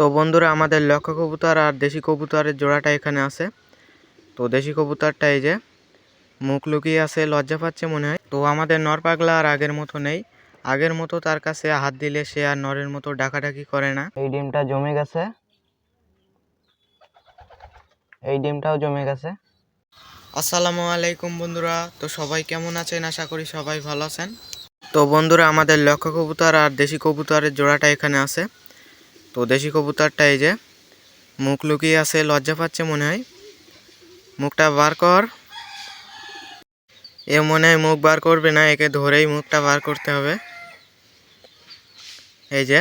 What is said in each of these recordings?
তো বন্ধুরা আমাদের লক্ষ্য কবুতর আর দেশি কবুতরের জোড়াটা এখানে আছে। তো দেশি কবুতরটা এই যে মুখ লুকিয়ে আছে লজ্জা পাচ্ছে মনে হয়। তো আমাদের নর পাগলা আর আগের মতো নেই। আগের মতো তার কাছে হাত দিলে সে আর নরের মতো ডাকাডাকি করে না। এই ডিমটা জমে গেছে। এই ডিমটাও জমে গেছে। আসসালামু আলাইকুম বন্ধুরা তো সবাই কেমন আছেন? আশা করি সবাই ভালো আছেন। তো বন্ধুরা আমাদের লক্ষ্য কবুতর আর দেশি কবুতরের জোড়াটা এখানে আছে। তো দেশি কবুতরটা এই যে, মুখ লুকিয়ে আছে, লজ্জা পাচ্ছে মনে হয়। মুখটা বার কর। এ মনে হয় মুখ বার করবে না, একে ধরেই মুখটা বার করতে হবে। এই যে,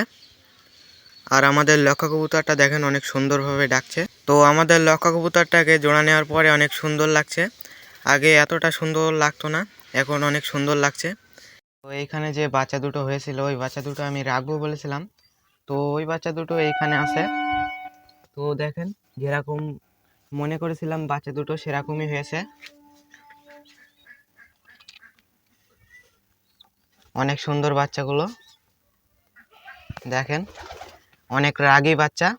আর আমাদের লক্ষ্য কবুতরটা দেখেন অনেক সুন্দরভাবে ডাকছে। তো আমাদের লক্ষ্য কবুতরটাকে জোড়া নেওয়ার পরে অনেক সুন্দর লাগছে। আগে এতটা সুন্দর লাগতো না, এখন অনেক সুন্দর লাগছে। তো এইখানে যে বাচ্চা দুটো হয়েছিল, ওই বাচ্চা দুটো আমি রাখব বলেছিলাম। তো ওই বাচ্চা দুটো এইখানে আছে। তো দেখেন, যেরকম মনে করেছিলাম বাচ্চা দুটো সেরকমই হয়েছে। অনেক সুন্দর বাচ্চাগুলো। দেখেন, অনেক রাগী বাচ্চা।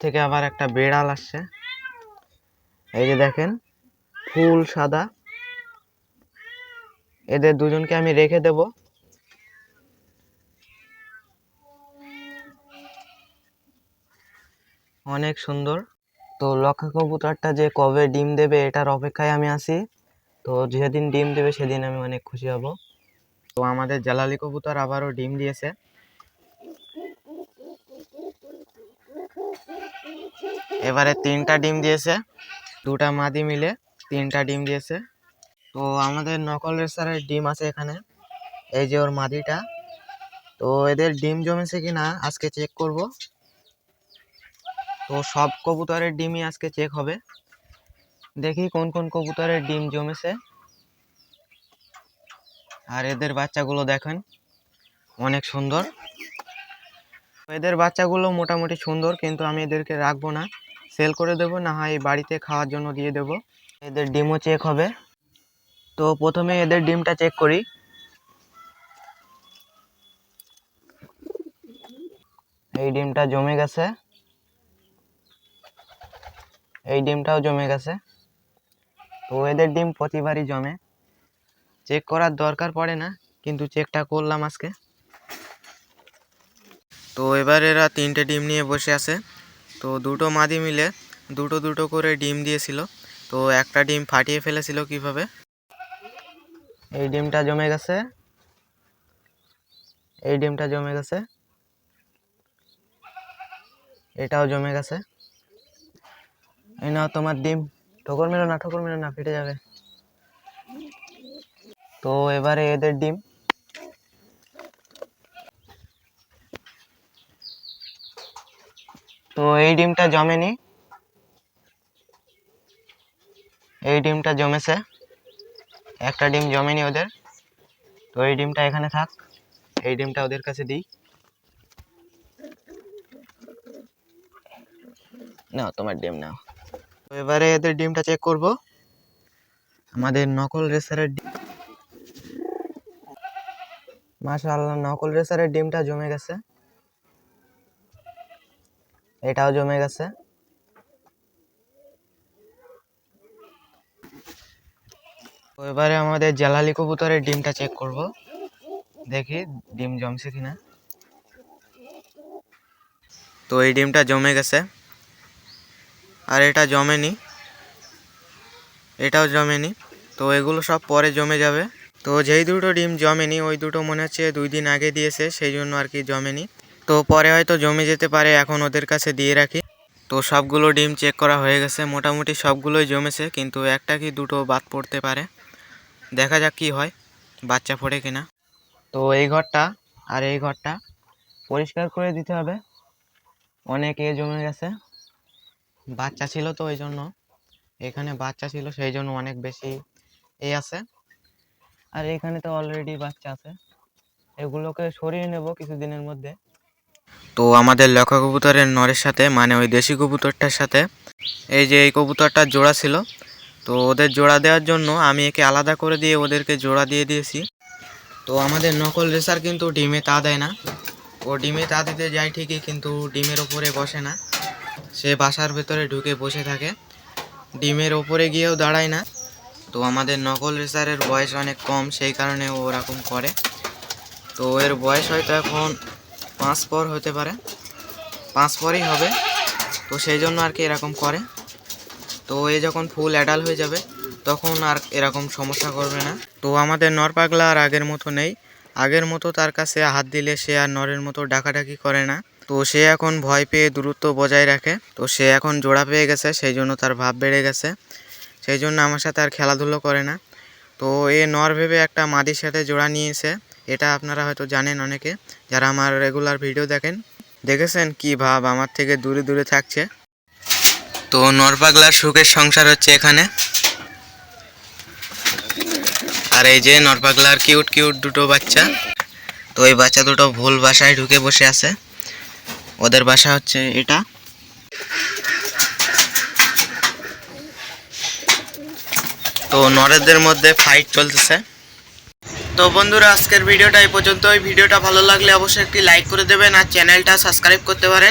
থেকে আবার একটা বেড়াল আসছে। এই যে দেখেন, ফুল সাদা। এদের দুজনকে আমি রেখে দেব। অনেক সুন্দর। তো লক্ষা কবুতরটা যে কবে ডিম দেবে এটার অপেক্ষায় আমি আছি। তো যেদিন ডিম দেবে সেদিন আমি অনেক খুশি হব। তো আমাদের জালালি কবুতর আবারও ডিম দিয়েছে। এবারে তিনটা ডিম দিয়েছে। দুটা মাদি মিলে তিনটা ডিম দিয়েছে। তো আমাদের নকল রেসারের ডিম আছে এখানে। এই যে ওর মাদিটা। তো এদের ডিম জমেছে কি না আজকে চেক করব। তো সব কবুতরের ডিমই আজকে চেক হবে। দেখি কোন কোন কবুতরের ডিম জমেছে। আর এদের বাচ্চাগুলো দেখেন, অনেক সুন্দর। এদের বাচ্চাগুলো মোটামুটি সুন্দর, কিন্তু আমি এদেরকে রাখব না। সেল করে দেবো, না হয় বাড়িতে খাওয়ার জন্য দিয়ে দেবো। এদের ডিমও চেক হবে। তো প্রথমে এদের ডিমটা চেক করি। এই ডিমটা জমে গেছে। এই ডিমটাও জমে গেছে। তো এদের ডিম প্রতিবারই জমে। চেক করার দরকার পড়ে না, কিন্তু চেকটা করলাম আজকে। তো এবার এরা তিনটে ডিম নিয়ে বসে আছে। তো দুটো মাদি মিলে দুটো দুটো করে ডিম দিয়েছিল। তো একটা ডিম ফাটিয়ে ফেলেছিল কীভাবে? এই ডিমটা জমে গেছে। এই ডিমটা জমে গেছে। এটাও জমে গেছে। এই নাও তোমার ডিম। ঠোকর মেরো না, ঠোকর মেরো না, ফেটে যাবে। তো এবারে এদের ডিম। তো এই ডিমটা জমেনি। এই ডিমটা জমেছে। একটা ডিম জমেনি ওদের। তো এই ডিমটা এখানে থাক। এই ডিমটা ওদের কাছে দিই। নাও, তোমার ডিম নাও। তো এবারে এদের ডিমটা চেক করব। আমাদের নকল রেসারের ডিম মাশাআল্লাহ, নকল রেসারের ডিমটা জমে গেছে। এটাও জমে গেছে। এবারে আমাদের জালালি কবুতরের ডিমটা চেক করব। দেখি ডিম জমছে কিনা। তো এই ডিমটা জমে গেছে। আর এটা জমেনি। এটাও জমেনি। তো এগুলো সব পরে জমে যাবে। তো যেই দুটো ডিম জমেনি, ওই দুটো মনে হচ্ছে দুই দিন আগে দিয়েছে, সেই জন্য আর কি জমেনি। তো পরে হয়তো জমে যেতে পারে, এখন ওদের কাছে দিয়ে রাখি। তো সবগুলো ডিম চেক করা হয়ে গেছে। মোটামুটি সবগুলোই জমেছে, কিন্তু একটা কি দুটো বাদ পড়তে পারে? দেখা যাক কি হয় বাচ্চা ফোটে কিনা। তো এই ঘরটা আর এই ঘরটা পরিষ্কার করে দিতে হবে। অনেক এ জমে গেছে। বাচ্চা ছিল তো ওই জন্য। এখানে বাচ্চা ছিল সেই জন্য অনেক বেশি এই আছে। আর এখানে তো অলরেডি বাচ্চা আছে। এগুলোকে সরিয়ে নেব কিছুদিনের মধ্যে। তো আমাদের লক্ষা কবুতরের নরের সাথে মানে ওই দেশি কবুতরটার সাথে এই যে এই কবুতরটার জোড়া ছিল তো ওদের জোড়া দেওয়ার জন্য আমি একে আলাদা করে দিয়ে ওদেরকে জোড়া দিয়ে দিয়েছি। তো আমাদের নকল রেসার কিন্তু ডিমে তা দেয় না। ও ডিমে তা দিতে যায় ঠিকই কিন্তু ডিমের ওপরে বসে না। সে বাসার ভেতরে ঢুকে বসে থাকে। ডিমের ওপরে গিয়েও দাঁড়ায় না। তো আমাদের নকল রেসারের বয়স অনেক কম, সেই কারণে ও ওরকম করে। তো এর বয়স হয়তো এখন পাঁচ পর হতে পারে। পাঁচ পরেই হবে। তো সেই জন্য আর কি এরকম করে। তো এ যখন ফুল অ্যাডাল হয়ে যাবে, তখন আর এরকম সমস্যা করবে না। তো আমাদের নর পাগলা আর আগের মতো নেই। আগের মতো তার কাছে হাত দিলে সে আর নরের মতো ডাকাডাকি করে না। তো সে এখন ভয় পেয়ে দূরত্ব বজায় রাখে। তো সে এখন জোড়া পেয়ে গেছে, সেই জন্য তার ভাব বেড়ে গেছে। সেই জন্য আমার সাথে আর খেলাধুলো করে না। তো এ নর ভেবে একটা মাদির সাথে জোড়া নিয়েছে। এটা আপনারা হয়তো জানেন অনেকে। যারা আমার রেগুলার ভিডিও দেখেন, দেখেছেন কি ভাব? আমার থেকে দূরে দূরে থাকছে। তো নরপাগলার সুখের সংসার হচ্ছে এখানে। আর এই যে নরপাগলার কিউট কিউট দুটো বাচ্চা, তো এই বাচ্চা দুটো ভুল বাসায় ঢুকে বসে আছে। ওদের বাসা হচ্ছে এটা। তো নরেদের মধ্যে ফাইট চলতেছে। তো বন্ধুরা, আজকের ভিডিওটা এই পর্যন্ত এই ভিডিওটা ভালো লাগলে অবশ্যই একটি লাইক করে দেবেন আর চ্যানেলটা সাবস্ক্রাইব করতে পারেন।